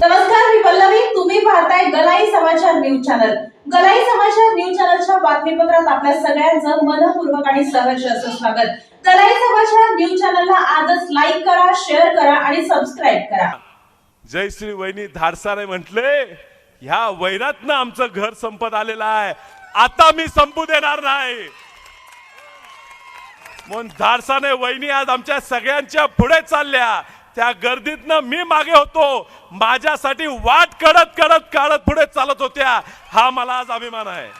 नमस्कार मी पल्लवी. तुम्ही पाहताय गलाई समाचार न्यूज चॅनल. गलाई समाचार न्यूज चॅनलच्या बातमीपत्रात आपल्या सगळ्यांचं मनपूर्वक आणि सहर्ष असं स्वागत. गलाई समाचार न्यूज चॅनलला आजच लाईक करा शेअर करा आणि सबस्क्राईब करा. जय श्री वहिनी धारसाने म्हटले ह्या वैरातनं आमचं घर संपत आलेलं आहे. आता मी संपू देणार नाही. म्हणून धारसाने वहिनी आज आमच्या सगळ्यांच्या पुढे चालल्या. त्या गर्दीतनं मी मागे होतो. माझ्यासाठी वाट कडत कडत काढत पुढे चालत होत्या. हा मला आज अभिमान आहे.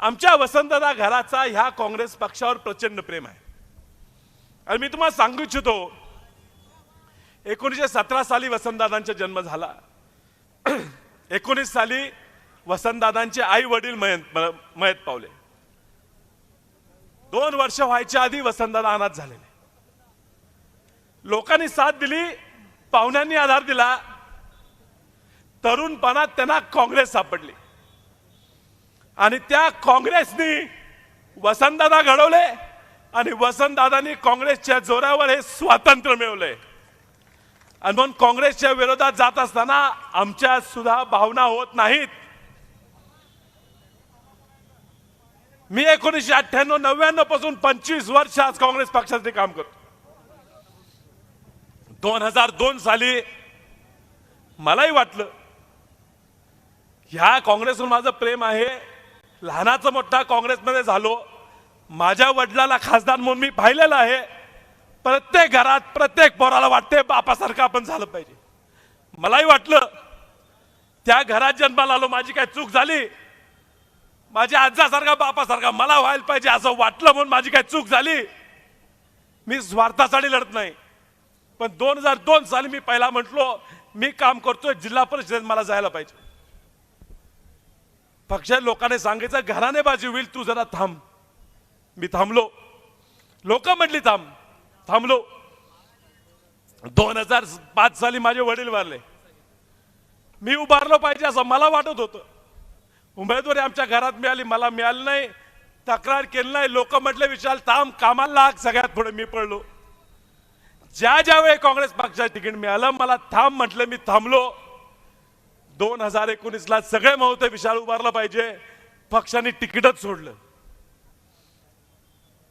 आमच्या वसंतदा घराचा ह्या काँग्रेस पक्षावर प्रचंड प्रेम आहे. आणि मी तुम्हाला सांगू इच्छितो एकोणीसशे सतरा साली वसंतदादांचा जन्म झाला. एकोणीस साली वसंतदादांचे आई वडील मयत मयत पावले. दोन वर्ष व्हायच्या आधी वसंतदादा अनाथ झालेले. लोकांनी साथ दिली पाहुण्यांनी आधार दिला. तरुणपणात त्यांना काँग्रेस सापडली. आणि त्या काँग्रेसनी वसंतदादा घडवले आणि वसंतदादांनी काँग्रेसच्या जोरावर हे स्वातंत्र्य मिळवले. आणि म्हणून काँग्रेसच्या विरोधात जात असताना आमच्या सुद्धा भावना होत नाहीत. मी एकोणीसशे अठ्ठ्याण्णव नव्याण्णवपासून पंचवीस वर्ष आज काँग्रेस पक्षासाठी काम करतो. दोन हजार दोन साली मलाही वाटलं ह्या काँग्रेसवर माझं प्रेम आहे लहानाचं मोठा काँग्रेसमध्ये झालो माझ्या वडिलाला खासदार म्हणून मी पाहिलेलं आहे प्रत्येक घरात प्रत्येक पोराला वाटते बापासारखं आपण झालं पाहिजे. मलाही वाटलं त्या घरात जन्माला आलो माझी काय चूक झाली? माझ्या आजासारखा बापासारखा मला व्हायला पाहिजे असं वाटलं म्हणून माझी काय चूक झाली. मी स्वार्थासाठी लढत नाही. पण दोन हजार दोन साली मी पहिला म्हटलो मी काम करतोय जिल्हा परिषदेत मला जायला पाहिजे. पक्ष लोकांनी सांगितलं घराने बाजी होईल तू जरा थांब. मी थांबलो. लोक म्हटली थांब थांबलो. दोन हजार पाच साली माझे वडील वारले. मी उभारलो पाहिजे असं मला वाटत होतं. उमेदवारी आमच्या घरात मिळाली मला मिळाली नाही. तक्रार केली नाही. लोक म्हटले विशाल थांब कामाला लाग सगळ्यात पुढे मी पडलो. ज्या ज्या वेळी काँग्रेस पक्षाचं तिकीट मिळालं मला थांब म्हटलं मी थांबलो. दोन हजार एकोणीसला सगळे महोदय विशाल उभारलं पाहिजे. पक्षाने तिकीटच सोडलं.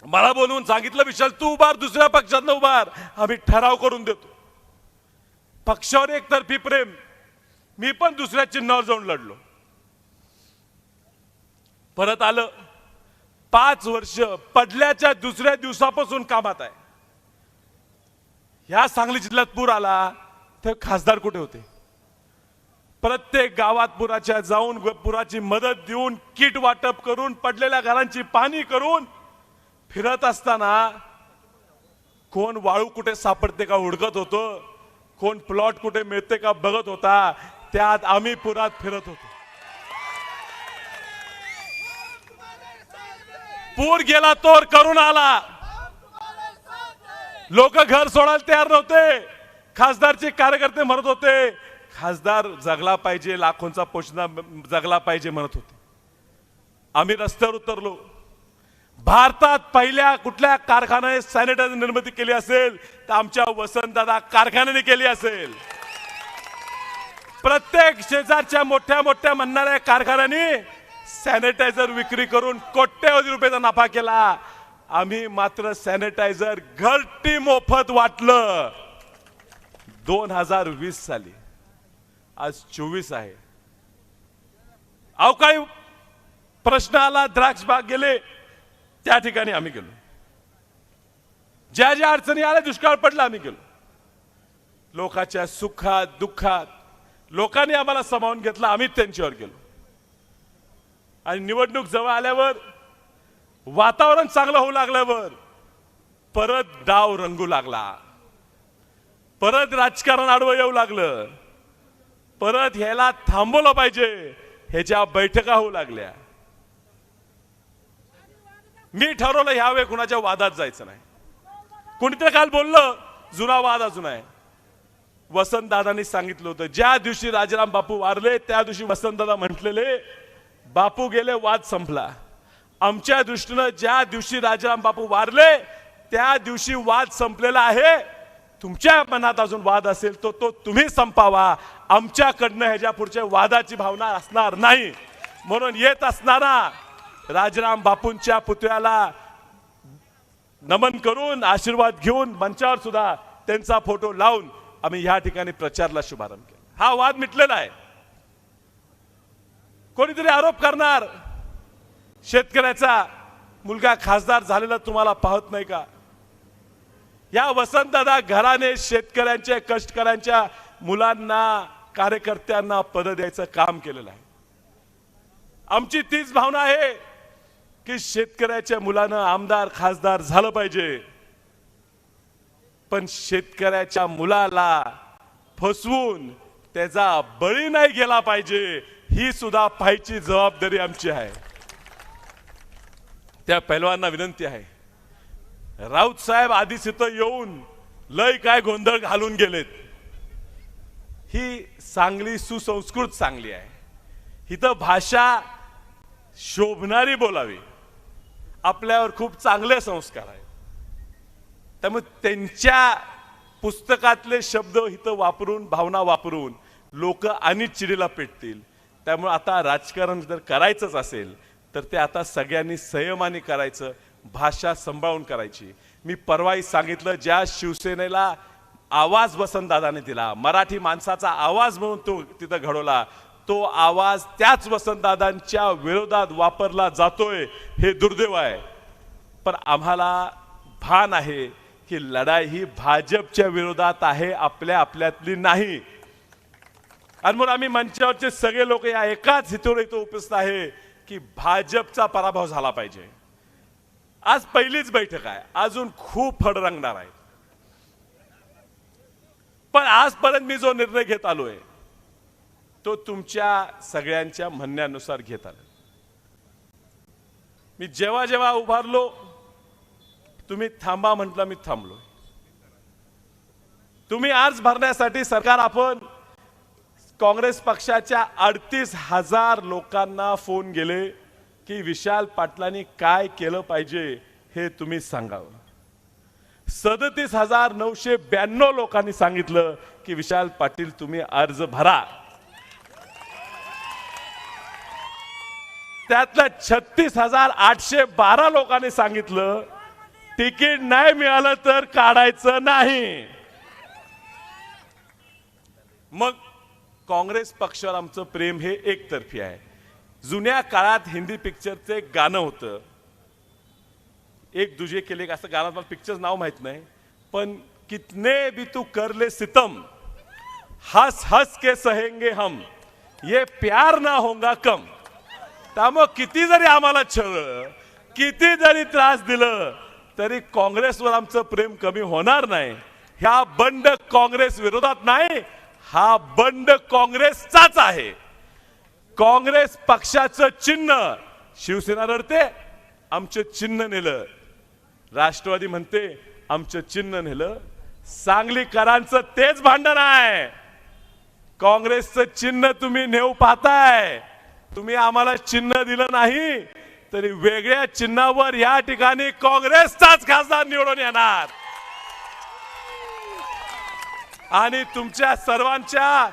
मला बोलवून सांगितलं विशाल तू उभार दुसऱ्या पक्षातनं उभार. आम्ही ठराव करून देतो. पक्षावर एकतर्फी प्रेम. मी पण दुसऱ्या चिन्हावर जाऊन लढलो. परत आलं. पाच वर्ष पडल्याच्या दुसऱ्या दिवसापासून कामात आहे. ह्या सांगली जिल्ह्यात पूर आला तर खासदार कुठे होते? प्रत्येक गावात पुराच्या जाऊन पुराची मदत देऊन किट वाटप करून पडलेल्या घरांची पाणी करून फिरत असताना कोण वाळू कुठे सापडते का हुडकत होतो? कोण प्लॉट कुठे मिळते का बघत होता? त्यात आम्ही पुरात फिरत होतो. पूर गेला तोर करून आला. लोक घर सोडायला तयार नव्हते. खासदारचे कार्यकर्ते म्हणत होते खासदार जगला पाहिजे लाखोंचा पोषणा जगला पाहिजे म्हणत होते. आम्ही रस्त्यावर उतरलो. भारतात पहिल्या कुठल्या कारखान्याने सॅनिटायझर निर्मिती केली असेल तर आमच्या वसंतदादा कारखान्याने केली असेल. प्रत्येक शेजारच्या मोठ्या मोठ्या म्हणणाऱ्या कारखान्याने सॅनिटायझर विक्री करून कोट्यवधी रुपयाचा नफा केला. आम्ही मात्र सॅनिटायझर घरटी मोफत वाटलं. दोन हजार वीस साली. आज चोवीस आहे. अवकाळी प्रश्न आला द्राक्ष बाग गेले त्या ठिकाणी आम्ही गेलो. ज्या ज्या अडचणी आल्या दुष्काळ पडला आम्ही गेलो. लोकांच्या सुखात दुःखात लोकांनी आम्हाला समावून घेतलं आम्ही त्यांच्यावर गेलो. आणि निवडणूक जवळ आल्यावर वातावरण चांगलं होऊ लागल्यावर परत डाव रंगू लागला. परत राजकारण आडवं येऊ लागलं. परत ह्याला थांबवलं पाहिजे. ह्याच्या बैठका होऊ लागल्या. मी ठरवलं ह्यावे कुणाच्या वादात जायचं नाही. कोणीतरी काल बोललं जुना वाद अजून आहे. वसंतदादांनी सांगितलं होतं ज्या दिवशी राजाराम बापू वारले त्या दिवशी वसंतदादा म्हटलेले बापू गेले वाद संपला. आमच्या दृष्टीनं ज्या दिवशी राजाराम बापू वारले त्या दिवशी वाद संपलेला आहे. तुमच्या मनात अजून वाद असेल तो तो तुम्ही संपावा. आमच्याकडनं ह्याच्या पुढच्या वादाची भावना असणार नाही. म्हणून येत असणारा राजराम बापूंच्या पुतळ्याला नमन करून आशीर्वाद घेऊन मंचावर सुद्धा त्यांचा फोटो लावून आम्ही ह्या ठिकाणी प्रचारला शुभारंभ केला. हा वाद मिटलेला आहे. कोणीतरी आरोप करणार? शेतकऱ्याचा मुलगा खासदार झालेला तुम्हाला पाहत नाही का? या वसंतदादा घराने शेतकऱ्यांच्या कष्टकऱ्यांच्या मुलांना कार्यकर्त्यांना पद द्यायचं काम केलेलं आहे. आमची तीच भावना आहे की शेतकऱ्याच्या मुलानं आमदार खासदार झालं पाहिजे. पण शेतकऱ्याच्या मुलाला फसवून त्याचा बळी नाही गेला पाहिजे. ही सुद्धा पाहायची जबाबदारी आमची आहे. त्या पैलवांना विनंती आहे. राऊत साहेब आधीच इथं येऊन लय काय गोंधळ घालून गेलेत. ही चांगली सुसंस्कृत चांगली आहे. इथं भाषा शोभणारी बोलावी. आपल्यावर खूप चांगले संस्कार आहेत. त्यामुळे त्यांच्या पुस्तकातले शब्द इथं वापरून भावना वापरून लोक आणि चिडीला पेटतील. त्यामुळे आता राजकारण जर करायचंच असेल तर ते आता सगळ्यांनी संयमाने करायचं भाषा सांभाळून करायची. मी परवाही सांगितलं ज्या शिवसेनेला आवाज वसंतदादाने दिला मराठी माणसाचा आवाज म्हणून तो तिथं घडवला तो आवाज त्याच वसंतदादांच्या विरोधात वापरला जातोय हे दुर्दैव आहे. पण आम्हाला भान आहे की लढाई ही भाजपच्या विरोधात आहे आपल्या आपल्यातली नाही. आणि म्हणून आम्ही मंचावरचे सगळे लोक या एकाच हेतूवर इथं उपस्थित आहे की भाजपचा पराभव झाला पाहिजे. आज पहिलीच बैठक आहे. अजून खूप फड रंगणार आहे. पण आजपर्यंत मी जो निर्णय घेत आलोय तो तुमच्या सगळ्यांच्या म्हणण्यानुसार घेत आलो मी जेव्हा जेव्हा उभारलो तुम्ही थांबा म्हटलं मी थांबलो तुम्ही अर्ज भरण्यासाठी सरकार आपण काँग्रेस पक्षाच्या अडतीस हजार लोकांना फोन गेले की विशाल पाटलांनी काय केलं पाहिजे हे तुम्ही सांगावं. सदतीस हजार नऊशे ब्याण्णव लोकांनी सांगितलं की विशाल पाटील तुम्ही अर्ज भरा. त्यातल्या छत्तीस हजार आठशे बारा लोकांनी सांगितलं तिकीट नाही मिळालं तर काढायचं नाही. मग काँग्रेस पक्षावर आमचं प्रेम हे एकतर्फी आहे. जुन्या काळात हिंदी पिक्चरचं एक गाणं होतं. एक दुजे केले एक असं गाणं मला पिक्चर नाव माहीत नाही. पण कितने भी तू करले सितम हस हस के सहेंगे हम ये प्यार ना होगा कम. त्यामुळं किती जरी आम्हाला छळ किती जरी त्रास दिलं तरी काँग्रेसवर आमचं प्रेम कमी होणार नाही. ह्या बंड काँग्रेस विरोधात नाही हा बंड काँग्रेसचाच आहे. काँग्रेस पक्षाचं चिन्ह शिवसेना रडते आमचं चिन्ह नेलं. राष्ट्रवादी म्हणते आमचं चिन्ह नेलं. सांगलीकरांचं तेच भांडण आहे. काँग्रेसचं चिन्ह तुम्ही नेऊ पाहताय. तुम्ही आम्हाला चिन्ह दिलं नाही तरी वेगळ्या चिन्हावर या ठिकाणी काँग्रेसचाच खासदार निवडून येणार. आणि तुमच्या सर्वांच्या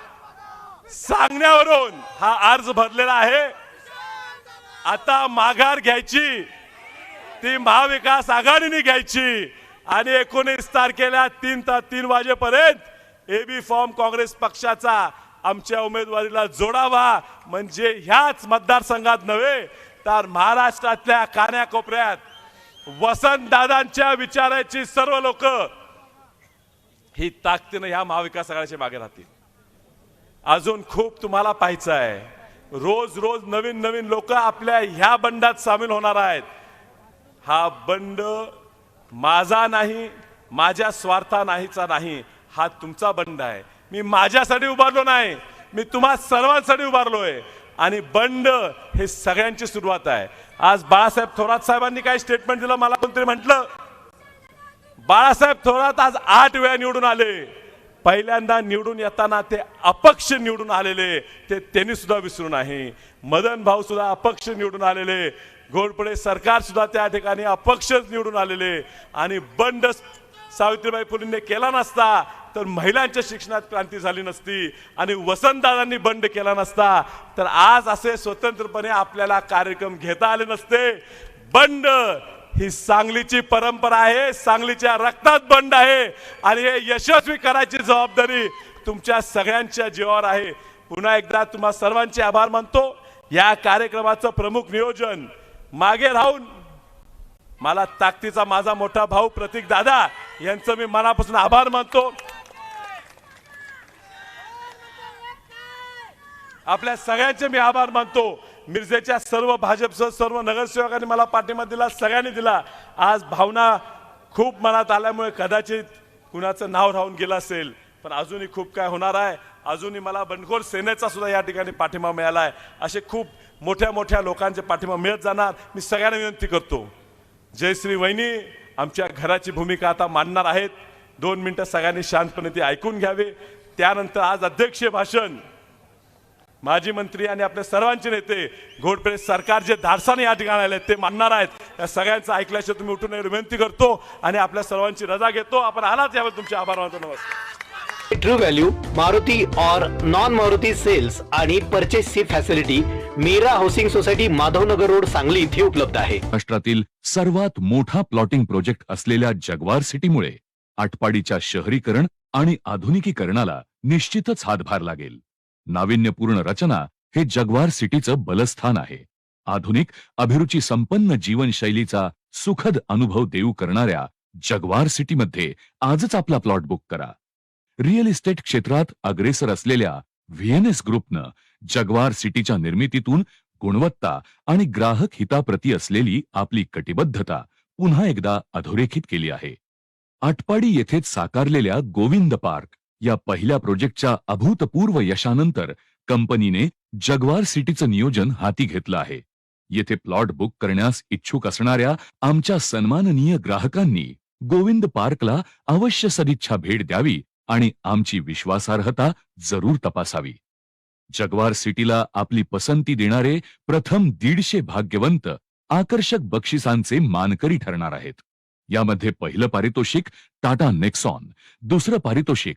सांगण्यावरून हा अर्ज भरलेला आहे. आता माघार घ्यायची. ती महाविकास आघाडीने घ्यायची. आणि एकोणीस तारखेला तीन ता तीन वाजेपर्यंत एबी फॉर्म काँग्रेस पक्षाचा आमच्या उमेदवारीला जोडावा. म्हणजे ह्याच मतदारसंघात नव्हे तर महाराष्ट्रातल्या कान्याकोपऱ्यात वसंत दादांच्या विचाराची सर्व लोक ही ताकदीनं ह्या महाविकास आघाडीच्या मागे राहतील. अजून खूप तुम्हाला पाहायचं आहे. रोज रोज नवीन नवीन लोक आपल्या ह्या बंडात सामील होणार आहेत. हा बंड माझा नाही माझ्या स्वार्था नाहीचा नाही. हा तुमचा बंड आहे. मी माझ्यासाठी उभारलो नाही. मी तुम्हा सर्वांसाठी उभारलोय. आणि बंड हे सगळ्यांची सुरुवात आहे. आज बाळासाहेब थोरात साहेबांनी काय स्टेटमेंट दिलं मला कोणतरी म्हटलं बाळासाहेब थोरात आज आठ वेळा निवडून आले. पहिल्यांदा निवडून येताना ते अपक्ष निवडून आलेले. ते त्यांनी सुद्धा विसरू नाही. मदन भाऊ सुद्धा अपक्ष निवडून आलेले. घोडपडे सरकार सुद्धा त्या ठिकाणी अपक्षच निवडून आलेले. आणि बंड सावित्रीबाई फुलेंनी केला नसता तर महिलांच्या शिक्षणात क्रांती झाली नसती आणि वसंतदादांनी बंड केला नसता तर आज असे स्वतंत्रपणे आपल्याला कार्यक्रम घेता आले नसते. बंड ही सांगलीची परंपरा आहे सांगलीच्या रक्तात बंड आहे. आणि हे यशस्वी करायची जबाबदारी तुमच्या सगळ्यांच्या जीवावर आहे. पुन्हा एकदा तुम्हा सर्वांचे आभार मानतो. या कार्यक्रमाचं प्रमुख नियोजन मागे राहून मला ताकदीचा माझा मोठा भाऊ प्रतीक दादा यांचं मी मनापासून आभार मानतो. आपल्या सगळ्यांचे मी आभार मानतो. मिरजेच्या सर्व भाजपसह सर्व नगरसेवकांनी मला पाठिंबा दिला सगळ्यांनी दिला. आज भावना खूप मनात आल्यामुळे कदाचित कुणाचं नाव राहून गेलं असेल पण अजूनही खूप काय होणार आहे. अजूनही मला बंडखोर सेनेचा सुद्धा या ठिकाणी पाठिंबा मिळाला आहे. असे खूप मोठ्या मोठ्या लोकांचे पाठिंबा मिळत जाणार. मी सगळ्यांना विनंती करतो. जयश्री वहिनी आमच्या घराची भूमिका आता मांडणार आहेत. दोन मिनटं सगळ्यांनी शांतपणे ती ऐकून घ्यावे. त्यानंतर आज अध्यक्षीय भाषण माजी मंत्री आणि आपले सर्वांचे नेते घोडपडे सरकार जे धाडसाने या ठिकाणी आले ते मानणार आहेत. या सगळ्यांचं ऐकल्याशिवाय तुम्ही उठून विनंती करतो आणि आपल्या सर्वांची रजा घेतो. आपण आलात यावर तुमचे आभार मानतो. नमस्कार. ट्रू व्हॅल्यू मारुती और नॉन मारुती सेल्स आणि परचेसची facility Meera housing society Madhavnagar road Sangli इथे उपलब्ध आहे. महाराष्ट्रातील सर्वात मोठा प्लॉटिंग प्रोजेक्ट असलेल्या जगवार सिटीमुळे आटपाडीच्या शहरीकरण आणि आधुनिकीकरणाला निश्चितच हातभार लागेल. नाविन्यपूर्ण रचना हे जगवार सिटीचं बलस्थान आहे. आधुनिक अभिरुची संपन्न जीवनशैलीचा सुखद अनुभव देऊ करणाऱ्या जगवार सिटीमध्ये आजच आपला प्लॉट बुक करा. रिअल इस्टेट क्षेत्रात अग्रेसर असलेल्या व्हीएनएस ग्रुपनं जगवार सिटीच्या निर्मितीतून गुणवत्ता आणि ग्राहक हिताप्रती असलेली आपली कटिबद्धता पुन्हा एकदा अधोरेखित केली आहे. आटपाडी येथेच साकारलेल्या गोविंद पार्क या पहिल्या प्रोजेक्टच्या अभूतपूर्व यशानंतर कंपनीने जगवार सिटीचं नियोजन हाती घेतलं आहे. येथे प्लॉट बुक करण्यास इच्छुक असणाऱ्या आमच्या सन्माननीय ग्राहकांनी गोविंद पार्कला अवश्य सदिच्छा भेट द्यावी आणि आमची विश्वासार्हता जरूर तपासावी. जगवार सिटीला आपली पसंती देणारे प्रथम दीडशे भाग्यवंत आकर्षक बक्षिसांचे मानकरी ठरणार आहेत. यामध्ये पहिलं पारितोषिक टाटा नेक्सॉन दुसरं पारितोषिक